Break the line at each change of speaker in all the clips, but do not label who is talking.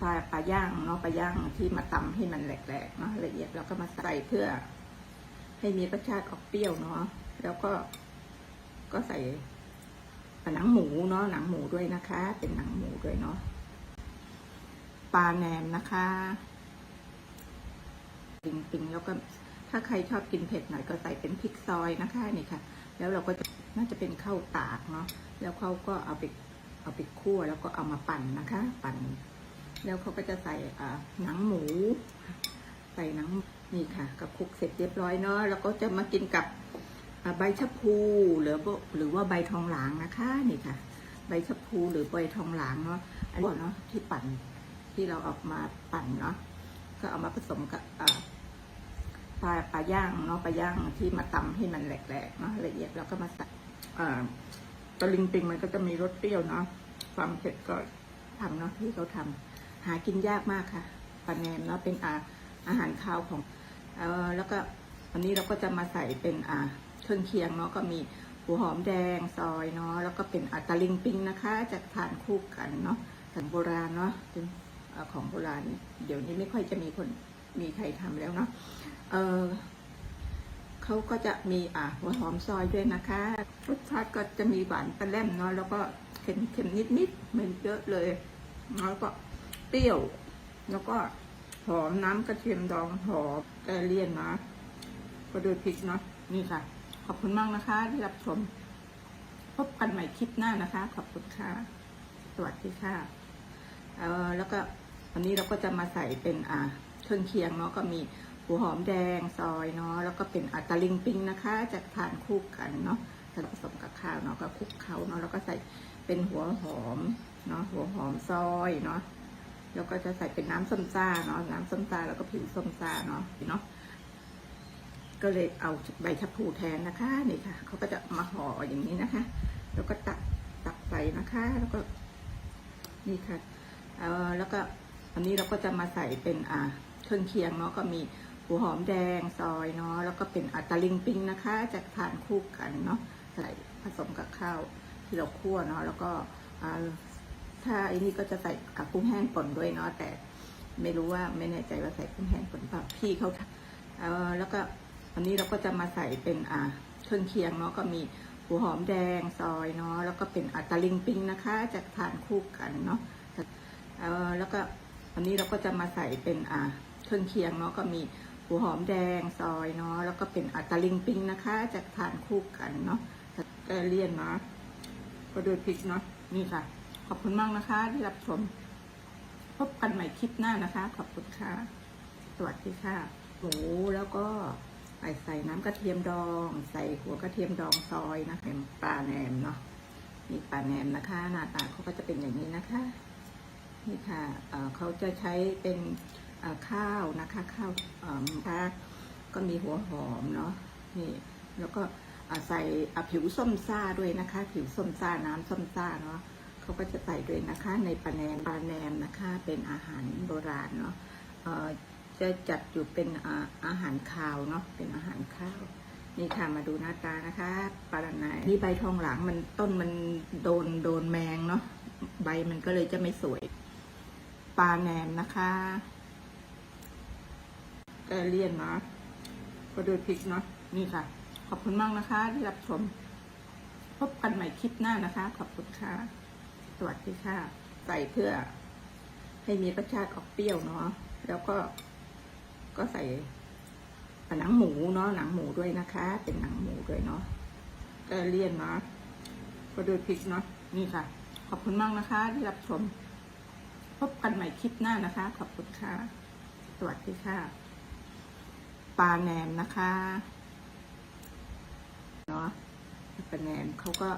ปลาปลาย่างเนาะปลาย่างที่มาตำให้มันแหลกๆเนาะละเอียดแล้วก็มาใส่เพื่อ ให้มีรสชาติออกเปรี้ยวเนาะแล้วก็ก็ใส่หนังหมูเนาะหนังหมูด้วยนะคะ เป็นหนังหมูด้วยเนาะปลาแหนมนะคะปิงปิงแล้วก็ถ้าใครชอบกินเผ็ดหน่อยก็ใส่เป็นพริกซอยนะคะนี่ค่ะ แล้วเราก็น่าจะเป็นข้าวตากเนาะแล้วเขาก็เอาไปเอาไปคั่วแล้วก็เอามาปั่นนะคะ ปั่น แล้วเขาก็จะใส่หนังหมู ใส่หนังนี่ค่ะ กับคุกเสร็จเรียบร้อยเนาะแล้วก็จะมากินกับใบชะพูหรือว่าหรือว่าใบทองหลางนะคะนี่ค่ะ ใบชะพูหรือใบทองหลางเนาะอันนี้เนาะที่ปั่นที่เราออกมาปั่นเนาะก็เอามาผสมกับปลาปลาย่างเนาะปลาย่างที่มาตำให้มันแหลกๆเนาะละเอียดแล้วก็มาใส่ตะลิงปิงมันก็จะมีรสเปรี้ยวเนาะความเผ็ดก็ทำเนาะที่เขาทำ หากินยากมากค่ะปลาแหนมเนาะเป็นอาอาหารคาวของเออแล้วก็วันนี้เราก็จะมาใส่เป็นอาเครื่องเคียงเนาะก็มีหัวหอมแดงซอยเนาะแล้วก็เป็นอัตลิงปิงนะคะจะทานคู่กันเนาะสันโบราณเนาะเป็นอของโบราณเดี๋ยวนี้ไม่ค่อยจะมีคนมีใครทำแล้วเนาะเออเขาก็จะมีอ่าหัวหอมซอยด้วยนะคะรสชาติก็จะมีหวานปลาแลมเนาะแล้วก็เค็มเค็มนิดๆไม่เยอะเลยแล้วก็ รี้ยว แล้วก็หอมน้ำกระเทียมดองหอมแกเลียนนะก็โดยพริกเนาะนี่ค่ะ ขอบคุณมากนะคะที่รับชม พบกันใหม่คลิปหน้านะคะ ขอบคุณค่ะ สวัสดีค่ะเอ่อแล้วก็วันนี้เราก็จะมาใส่เป็นอ่าเครื่องเคียงเนาะก็มีหัวหอมแดงซอยเนาะแล้วก็เป็นอัตลิงปิงนะคะ จะทานคู่กันเนาะผสมกับข้าวเนาะก็คลุกเคล้าเนาะแล้วก็ใส่เป็นหัวหอมเนาะหัวหอมซอยเนาะ แล้วก็จะใส่เป็นน้ำส้มซ่าเนาะน้ำส้มซ่าแล้วก็ผิวส้มซ่าเนาะเนาะก็เลยเอาใบชะพูแทนนะคะนี่ค่ะเขาก็จะมาห่ออย่างนี้นะคะ แล้วก็ตักตักใส่นะคะ แล้วก็นี่ค่ะเออแล้วก็อันนี้เราก็จะมาใส่เป็นอ่าเครื่องเคียงเนาะก็มีหัวหอมแดงซอยเนาะแล้วก็เป็นอัตลิงปิงนะคะ จะทานคู่กันเนาะใส่ผสมกับข้าวที่เราคั่วเนาะแล้วก็อ่า ถ้าไอ้นี่ก็จะใส่กับกุ้งแห้งป่นด้วยเนาะแต่ไม่รู้ว่าไม่แน่ใจว่าใส่กุ้งแห้งป่นเปล่าพี่เขาเออแล้วก็วันนี้เราก็จะมาใส่เป็นอ่าเครื่องเคียงเนาะก็มีหัวหอมแดงซอยเนาะแล้วก็เป็นอัตลิงปิงนะคะจะทานคู่กันเนาะเออแล้วก็วันนี้เราก็จะมาใส่เป็นอ่าเครื่องเคียงเนาะก็มีหัวหอมแดงซอยเนาะแล้วก็เป็นอัตลิงปิงนะคะจะทานคู่กันเนาะแกเลี่ยนเนาะก็โดยพริกเนาะนี่ค่ะ ขอบคุณมากนะคะ ที่รับชม พบกันใหม่คลิปหน้านะคะ ขอบคุณค่ะ สวัสดีค่ะหมูแล้วก็ใส่ใส่น้ำกระเทียมดอง ใส่หัวกระเทียมดองซอยนะเป็นปลาแหนมเนาะนี่ปลาแหนมนะคะ หน้าตาเขาก็จะเป็นอย่างนี้นะคะ นี่ค่ะเเขาจะใช้เป็นข้าวนะคะข้าวเอ่อนะคะก็มีหัวหอมเนาะนี่แล้วก็ใส่ผิวส้มซ่าด้วยนะคะ ผิวส้มซ่าน้ำส้มซ่าเนาะ เขาก็จะใส่ด้วยนะคะ ในปลาแหนมปลาแหนมนะคะเป็นอาหารโบราณเนาะเอ่อจะจัดอยู่เป็นอาหารคาวเนาะเป็นอาหารข้าวนี่ค่ะมาดูหน้าตานะคะปลาไหนนี่ใบทองหลังมันต้นมันโดนโดนแมงเนาะใบมันก็เลยจะไม่สวยปลาแหนมนะคะแกเลี่ยนเนาะก็โดยพริกเนาะนี่ค่ะ ขอบคุณมากนะคะที่รับชม พบกันใหม่คลิปหน้านะคะ ขอบคุณค่ะ สวัสดีค่ะ ใส่เพื่อให้มีรสชาติออกเปรี้ยวเนาะแล้วก็ก็ใส่หนังหมูเนาะหนังหมูด้วยนะคะ เป็นหนังหมูด้วยเนาะแกเลี่ยนเนาะก็ดยพริกเนาะนี่ค่ะ ขอบคุณมากนะคะ ที่รับชม พบกันใหม่คลิปหน้านะคะ ขอบคุณค่ะ สวัสดีค่ะปลาแหนมนะคะเนาะปลาแหนมเขาก็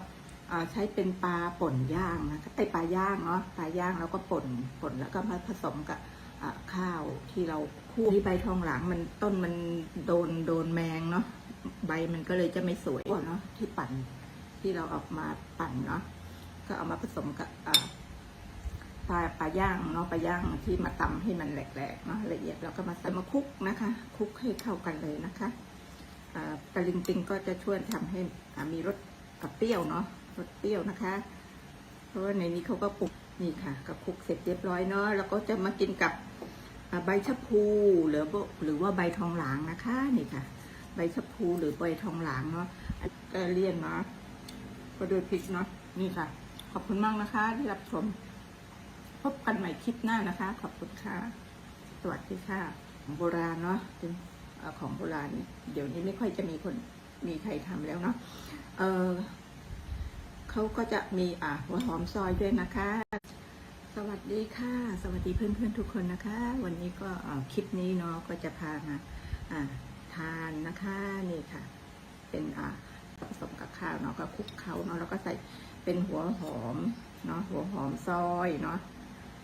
ใช้เป็นปลาป่นย่างนะคะไอปลาย่างเนาะปลาย่างแล้วก็ป่นป่นแล้วก็มาผสมกับข้าวที่เราคั่ที่ใบทองหลังมันต้นมันโดนโดนแมงเนาะใบมันก็เลยจะไม่สวยเนาะที่ปั่นที่เราออกมาปั่นเนาะก็เอามาผสมกับปลาปลาย่างเนาะปลาย่างที่มาตำให้มันแหลกๆเนาะละเอียดแล้วก็มาใส่มาคุกนะคะ คุกให้เข้ากันเลยนะคะตะลิงปิงก็จะช่วยทำให้มีรสกับเปรี้ยวเนาะ รสเปรี้ยวนะคะ เพราะว่าในนี้เขาก็ปรุงนี่ค่ะกับคลุกเสร็จเรียบร้อยเนาะแล้วก็จะมากินกับใบชะพูหรือว่าหรือว่าใบทองหลางนะคะนี่ค่ะ ใบชะพูหรือใบทองหลางเนาะอันก็เลี่ยนเนาะก็โดยพริกเนาะนี่ค่ะ ขอบคุณมากนะคะที่รับชม พบกันใหม่คลิปหน้านะคะ ขอบคุณค่ะ สวัสดีค่ะของโบราณเนาะของโบราณเดี๋ยวนี้ไม่ค่อยจะมีคนมีใครทำแล้วเนาะเออ เขาก็จะมีอ่าหัวหอมซอยด้วยนะคะ สวัสดีค่ะ สวัสดีเพื่อนๆทุกคนนะคะ วันนี้ก็คลิปนี้เนาะก็จะพามาอ่าทานนะคะนี่ค่ะ เป็นอ่าผสมกับข้าวเนาะก็คลุกเคล้าเนาะแล้วก็ใส่เป็นหัวหอมเนาะหัวหอมซอยเนาะ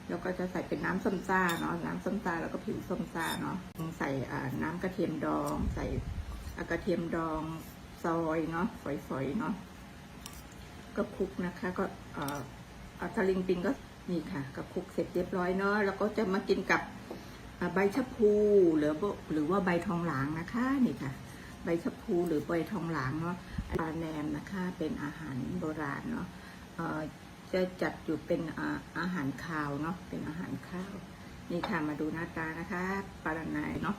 แล้วก็จะใส่เป็นน้ำส้มซ่าเนาะน้ำส้มซ่าแล้วก็ผิวส้มซ่าเนาะใส่อ่าน้ำกระเทียมดอง ใส่กระเทียมดองซอยเนาะฝอยๆเนาะ ก็คลุกนะคะ ก็เอ่อเอาทะลิงปิงก็นี่ค่ะก็คลุกเสร็จเรียบร้อยเนาะแล้วก็จะมากินกับใบชะพูหรือว่าหรือว่าใบทองหลางนะคะนี่ค่ะ ใบชะพูหรือใบทองหลางเนาะปลาแหนมนะคะเป็นอาหารโบราณเนาะจะจัดอยู่เป็นอาอาหารคาวเนาะเป็นอาหารข้าวนี่ค่ะมาดูหน้าตานะคะปลาดนายเนาะ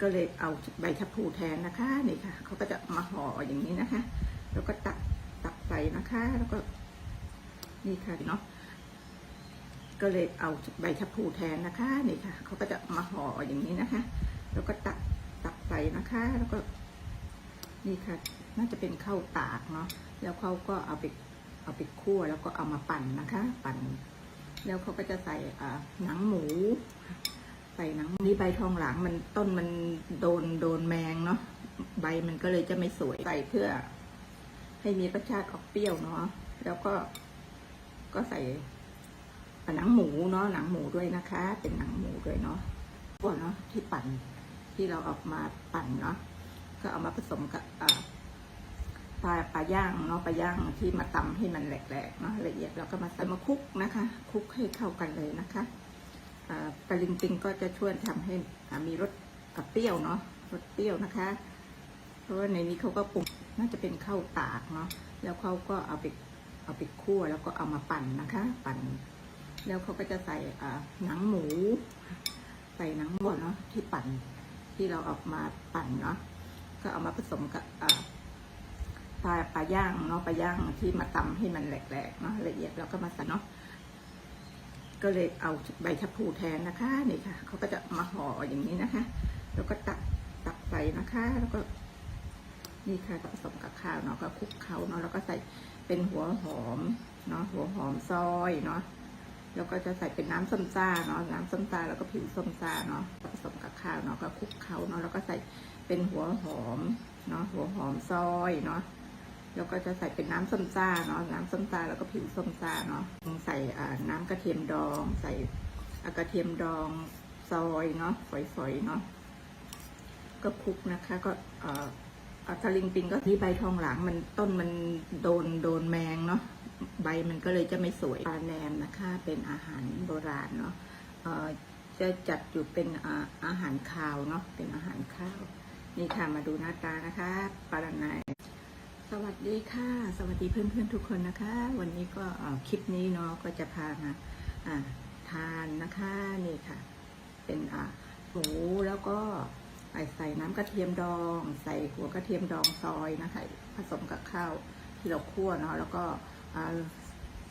ก็เลยเอาใบชะพูแทนนะคะนี่ค่ะเขาก็จะมาห่ออย่างนี้นะคะ แล้วก็ตัก ตักใส่นะคะ แล้วก็นี่ค่ะเนาะก็เลยเอาใบชะพูแทนนะคะนี่ค่ะเขาก็จะมาห่ออย่างนี้นะคะ แล้วก็ตักตักใส่นะคะ แล้วก็นี่ค่ะ น่าจะเป็นข้าวตากเนาะแล้วเขาก็เอาไปเอาไปคั่วแล้วก็เอามาปั่นนะคะ ปั่น แล้วเขาก็จะใส่หนังหมู ใส่หนังนี่ใบทองหลางมันต้นมันโดนโดนแมงเนาะใบมันก็เลยจะไม่สวยใส่เพื่อ ให้มีรสชาติออกเปรี้ยวเนาะแล้วก็ก็ใส่หนังหมูเนาะหนังหมูด้วยนะคะ เป็นหนังหมูด้วยเนาะพวกเนาะที่ปั่นที่เราออกมาปั่นเนาะก็เอามาผสมกับปลาปลาย่างเนาะปลาย่างที่มาตำให้มันแหลกๆเนาะละเอียดแล้วก็มาใส่มาคลุกนะคะ คลุกให้เข้ากันเลยนะคะปลาลิงปิงก็จะช่วยทำให้มีรสกับเปรี้ยวเนาะรสเปรี้ยวนะคะ เพราะว่าในนี้เขาก็ปรุง น่าจะเป็นข้าวตากเนาะแล้วเขาก็เอาไปเอาไปคั่วแล้วก็เอามาปั่นนะคะ ปั่น แล้วเขาก็จะใส่หนังหมู ใส่หนังหมูเนาะที่ปั่นที่เราเออกมาปั่นเนาะก็เอามาผสมกับปลาปลาย่างเนาะปลาย่างที่มาตำให้มันแหลกๆเนาะละเอียดแล้วก็มาใส่เนาะก็เลยเอาใบชะพูแทนนะคะนี่ค่ะเขาก็จะมาห่ออย่างนี้นะคะ แล้วก็ตักตักใส่นะคะ แล้วก็ นี่ค่ะผสมกับข้าวเนาะก็คลุกเคล้าเนาะแล้วก็ใส่เป็นหัวหอมเนาะหัวหอมซอยเนาะแล้วก็จะใส่เป็นน้ำส้มซ่าเนาะน้ำส้มซ่าแล้วก็ผิวส้มซ่าเนาะผสมกับข้าวเนาะก็คลุกเคล้าเนาะแล้วก็ใส่เป็นหัวหอมเนาะหัวหอมซอยเนาะแล้วก็จะใส่เป็นน้ำส้มซ่าเนาะน้ำส้มซ่าแล้วก็ผิวส้มซ่าเนาะใส่อ่าน้ำกระเทียมดอง ใส่กระเทียมดองซอยเนาะฝอยๆเนาะก็คลุกนะคะก็ เอ่อเอาทะลิงปิงก็ที่ใบทองหลางมันต้นมันโดนโดนแมงเนาะใบมันก็เลยจะไม่สวยปลาแหนมนะคะเป็นอาหารโบราณเนาะจะจัดอยู่เป็นอาหารคาวเนาะเป็นอาหารข้าว นี่ค่ะมาดูหน้าตานะคะปลาดนายสวัสดีค่ะ สวัสดีเพื่อนๆทุกคนนะคะ วันนี้ก็คลิปนี้เนาะก็จะพามาทานนะคะนี่ค่ะ เป็นอ่าหมูแล้วก็ ใส่ใส่น้ำกระเทียมดอง ใส่หัวกระเทียมดองซอยนะคะผสมกับข้าวที่เราคั่วเนาะแล้วก็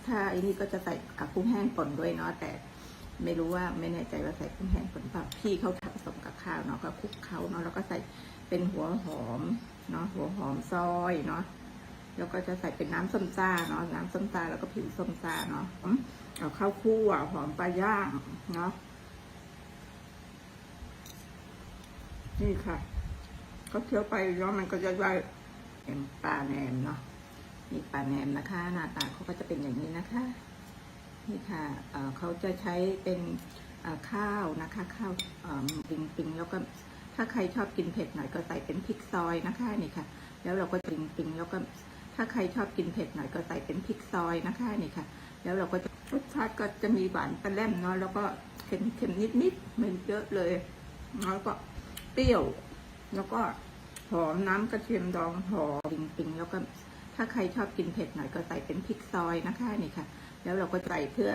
ถ้าไอ้นี่ก็จะใส่กุ้งแห้งป่นด้วยเนาะแต่ไม่รู้ว่าไม่แน่ใจว่าใส่กุ้งแห้งป่นเปล่าพี่เขาผสมกับข้าวเนาะก็คลุกเคล้าเนาะแล้วก็ใส่เป็นหัวหอมเนาะหัวหอมซอยเนาะแล้วก็จะใส่เป็นน้ำส้มซ่าเนาะน้ำส้มซ่าแล้วก็ผิวส้มซ่าเนาะเอาข้าวคั่วหอมปลาย่างเนาะ นี่ค่ะก็เคี้ยวไปแล้วมันก็จะได้เป็นปลาแหนมเนาะนี่ปลาแหนมนะคะ หน้าตาเขาก็จะเป็นอย่างนี้นะคะ นี่ค่ะเเขาจะใช้เป็นข้าวนะคะ ข้าวปิงปิงแล้วก็ถ้าใครชอบกินเผ็ดหน่อยก็ใส่เป็นพริกซอยนะคะนี่ค่ะ แล้วเราก็ปิงปิงแล้วก็ถ้าใครชอบกินเผ็ดหน่อยก็ใส่เป็นพริกซอยนะคะนี่ค่ะ แล้วเราก็รสชาติก็จะมีหวานปลาแลมเนาะแล้วก็เค็มเค็มนิดนิดๆไม่เยอะเลยแล้วก็ ปรี้ยว แล้วก็หอมน้ำกระเทียมดองหอมปิงๆแล้วก็ถ้าใครชอบกินเผ็ดหน่อยก็ใส่เป็นพริกซอยนะคะนี่ค่ะ แล้วเราก็ใส่เพื่อ